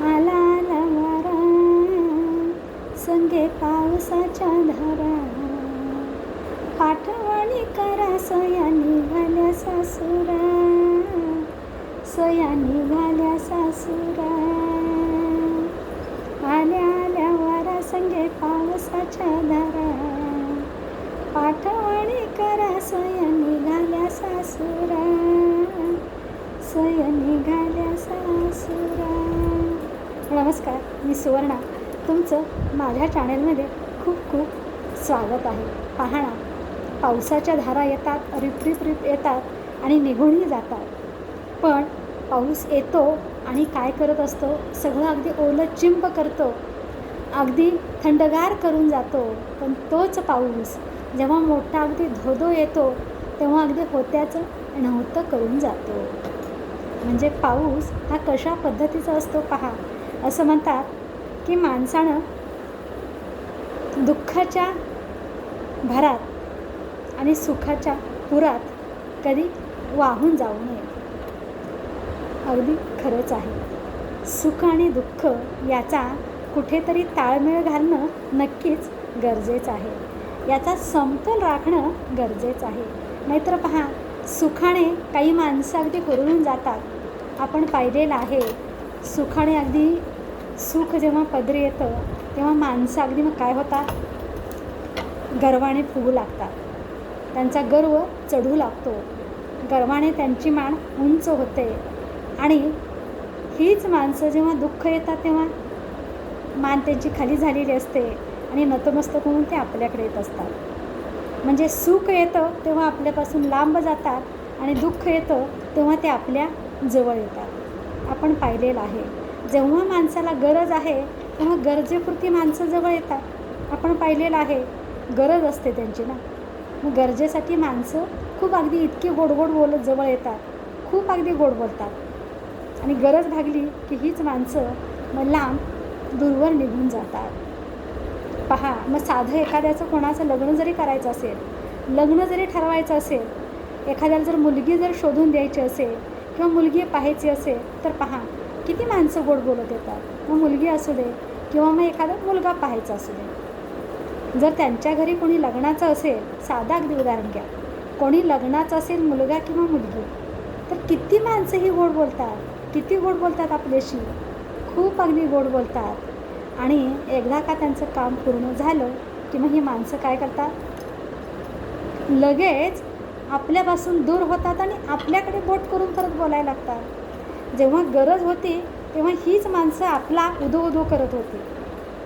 आला आला वारा संगे पावसाच्या धारा. पाठवणी करा सया निघाल्या सासुरा सया निघाल्या सासुरा. आल्या आल्या वारा संगे पावसाच्या धारा. पाठवणी नमस्कार मी सुवर्णा. तुमचं माझ्या चॅनलमध्ये खूप खूप स्वागत आहे. पहा ना पावसाच्या धारा येतात रिप रिप रिप येतात आणि निघूनही जातात. पण पाऊस येतो आणि काय करत असतो? सगळं अगदी ओलं चिंब करतो. अगदी थंडगार करून जातो. पण तोच पाऊस जेव्हा मोठा अगदी धोधो येतो तेव्हा अगदी होत्याचं नव्हतं करून जातो. म्हणजे पाऊस हा कशा पद्धतीचा असतो पहा. असं म्हणतात की माणसानं दुःखाच्या भरात आणि सुखाच्या पुरात कधी वाहून जाऊ नये. अगदी खरंच आहे. सुख आणि दुःख याचा कुठेतरी ताळमेळ घालणं नक्कीच गरजेचं आहे. याचा समतोल राखणं गरजेचं आहे. नाहीतर पहा सुखाने काही माणसं अगदी हुरळून जातात. आपण पाहिलेलं आहे सुखाने अगदी सुख जेव्हा पदरी येतं तेव्हा माणसं अगदी मग काय होतात? गर्वाने फुगू लागतात. त्यांचा गर्व चढू लागतो. गर्वाने त्यांची मान उंच होते. आणि हीच माणसं जेव्हा दुःख येतात तेव्हा मान त्यांची खाली झालेली असते आणि नतमस्तक होऊन ते आपल्याकडे येत असतात. म्हणजे सुख येतं तेव्हा आपल्यापासून लांब जातात आणि दुःख येतं तेव्हा ते आपल्या जवळ येतात. आपण पाहिलेलं आहे. जेव्हा माणसाला गरज आहे तेव्हा गरजेपुरती माणसं जवळ येतात. आपण पाहिलेलं आहे गरज असते त्यांची ना. मग गरजेसाठी माणसं खूप अगदी इतकी गोड गोड बोलत जवळ येतात. खूप अगदी गोड बोलतात. आणि गरज भागली की हीच माणसं मग लांब दूरवर निघून जातात. पहा मग साधं एखाद्याचं कोणाचं लग्न जरी करायचं असेल लग्न जरी ठरवायचं असेल एखाद्याला जर मुलगी जर शोधून द्यायची असेल किंवा मुलगी पाहायची असेल तर पहा किती माणसं गोड बोलत येतात. मग मुलगी असू दे किंवा मग एखादा मुलगा पाहायचा असू दे. जर त्यांच्या घरी कोणी लग्नाचं असेल साधा अगदी उदाहरण घ्या. कोणी लग्नाचं असेल मुलगा किंवा मुलगी तर किती माणसं ही गोड बोलतात. किती गोड बोलतात आपल्याशी? खूप अगदी गोड बोलतात. आणि एकदा का त्यांचं काम पूर्ण झालं की मग ही माणसं काय करतात? लगेच आपल्यापासून दूर होतात आणि आपल्याकडे बोट करून परत बोलायला लागतात. जेव्हा गरज होती तेव्हा हीच माणसं आपला उदो उदो करत होती.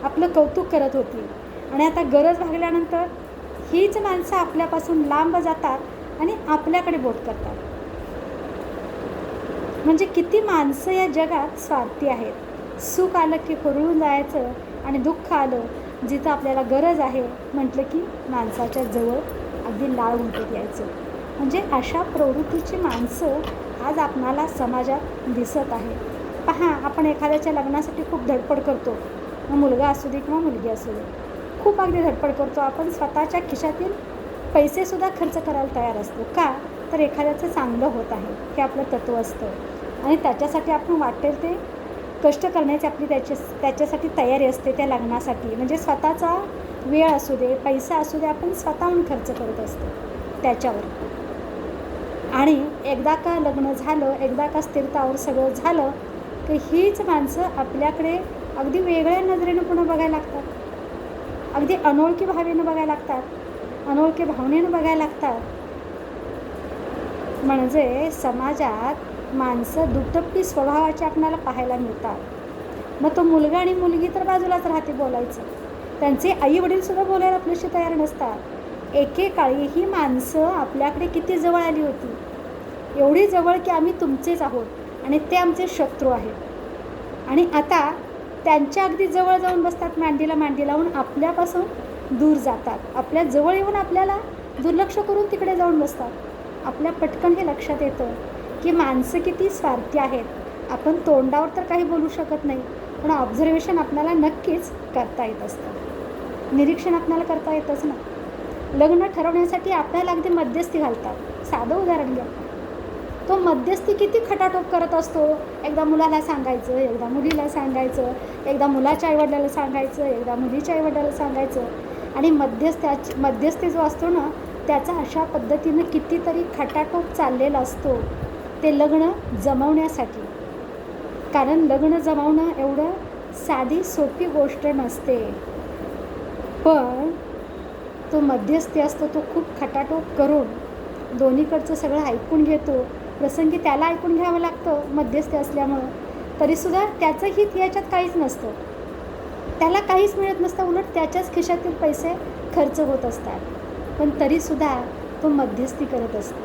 आपलं कौतुक करत होती. आणि आता गरज भागल्यानंतर हीच माणसं आपल्यापासून लांब जातात आणि आपल्याकडे बोट करतात. म्हणजे किती माणसं या जगात स्वार्थी आहेत. सुख आलं की हुरळून जायचं आणि दुःख आलं जिथं आपल्याला गरज आहे म्हटलं की माणसाच्या जवळ अगदी लाळ उमटत यायचं. म्हणजे अशा प्रवृत्तीची माणसं आज आपणाला समाजात दिसत आहे पहा आपण एखाद्याच्या लग्नासाठी खूप धडपड करतो. मग मुलगा असू दे किंवा मुलगी असू दे. खूप अगदी धडपड करतो. आपण स्वतःच्या खिशातील पैसेसुद्धा खर्च करायला तयार असतो. का? तर एखाद्याचं चांगलं होत आहे. हे आपलं तत्त्व असतं. आणि त्याच्यासाठी आपण वाटेल ते कष्ट करण्याची आपली त्याच्या त्याच्यासाठी तयारी असते त्या लग्नासाठी. म्हणजे स्वतःचा वेळ असू दे पैसा असू दे आपण स्वतःहून खर्च करत असतो. त्याच्यावर. आणि एकदा का लग्न झालं एकदा का स्थिरतावर सगळं झालं की हीच माणसं आपल्याकडे अगदी वेगळ्या नजरेनं पुन्हा बघायला लागतात. अगदी अनोळखी भावेनं बघायला लागतात. अनोळखी भावनेनं बघायला लागतात. म्हणजे समाजात माणसं दुटप्पी स्वभावाची आपणाला पाहायला मिळतात. मग तो मुलगा आणि मुलगी तर बाजूलाच राहते बोलायचं. त्यांचे आई वडीलसुद्धा बोलायला आपल्याशी तयार नसतात. एकेकाळी ही माणसं आपल्याकडे किती जवळ आली होती? एवढी जवळ की आम्ही तुमचेच आहोत आणि ते आमचे शत्रू आहेत. आणि आता त्यांच्या अगदी जवळ जाऊन बसतात मांडीला मांडी लावून आपल्यापासून दूर जातात. आपल्या जवळ येऊन आपल्याला दुर्लक्ष करून तिकडे जाऊन बसतात. आपल्या पटकन हे लक्षात येतं की माणसं किती स्वार्थी आहेत. आपण तोंडावर तर काही बोलू शकत नाही पण ऑब्झर्वेशन आपल्याला नक्कीच करता येत असतं. निरीक्षण आपल्याला करता येतच ना. लग्न ठरवण्यासाठी आपल्याला अगदी मध्यस्थी घालतात. साधं उदाहरण घ्या. तो मध्यस्थी किती खटाटोप करत असतो? एकदा मुलाला सांगायचं एकदा मुलीला सांगायचं एकदा मुलाच्या आईवडिलाला सांगायचं एकदा मुलीच्या आईवडिलाला सांगायचं. आणि मध्यस्थाची मध्यस्थी जो असतो ना त्याचा अशा पद्धतीनं कितीतरी खटाटोप चाललेला असतो. ते लग्न जमवण्यासाठी. कारण लग्न जमवणं एवढं साधी सोपी गोष्ट नसते. पण तो मध्यस्थी असतो तो खूप खटाटोप करून दोन्हीकडचं सगळं ऐकून घेतो. प्रसंगी त्याला ऐकून घ्यावं लागतं मध्यस्थी असल्यामुळं. तरीसुद्धा त्याचं हित याच्यात काहीच नसतं. त्याला काहीच मिळत नसतं उलट त्याच्याच खिशातील पैसे खर्च होत असतात. पण तरीसुद्धा तो मध्यस्थी करत असतो.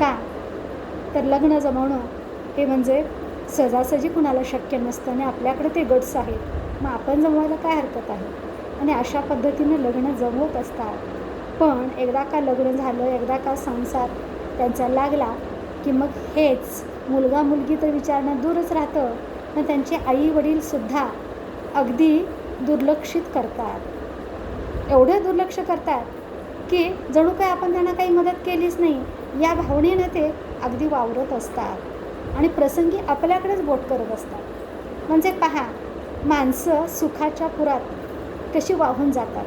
का? तर लग्न जमवणं हे म्हणजे सहजासहजी कुणाला शक्य नसतं आणि आपल्याकडे ते गट्स आहेत. मग आपण जमवायला काय हरकत आहे? आणि अशा पद्धतीने लग्न जमवत असतात. पण एकदा का लग्न झालं एकदा का संसार त्यांचा लागला की मग हेच मुलगा मुलगी तर विचारणं दूरच राहतं. पण त्यांचे आई वडीलसुद्धा अगदी दुर्लक्षित करतात. एवढं दुर्लक्ष करतात की जणू काय आपण त्यांना काही मदत केलीच नाही. या भावनेनं ते अगदी वावरत असतात आणि प्रसंगी आपल्याकडेच बोट करत असतात. म्हणजे पहा माणसं सुखाच्या पुरात कशी वाहून जातात?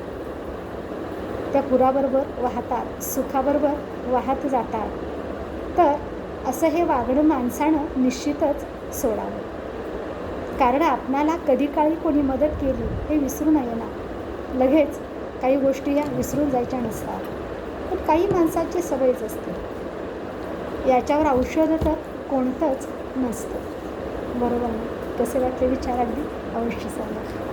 त्या पुराबरोबर वाहतात सुखाबरोबर वाहत जातात. तर असं हे वागणं माणसानं निश्चितच सोडावं. कारण आपणाला कधी काळी कोणी मदत केली हे विसरू नये ना. लगेच काही गोष्टी या विसरून जायच्या नसतात. पण काही माणसाची सवयच असते. याच्यावर औषध तर कोणतंच नसतं. बरोबर ना? कसे वाटले विचार अगदी अवश्य सांगा.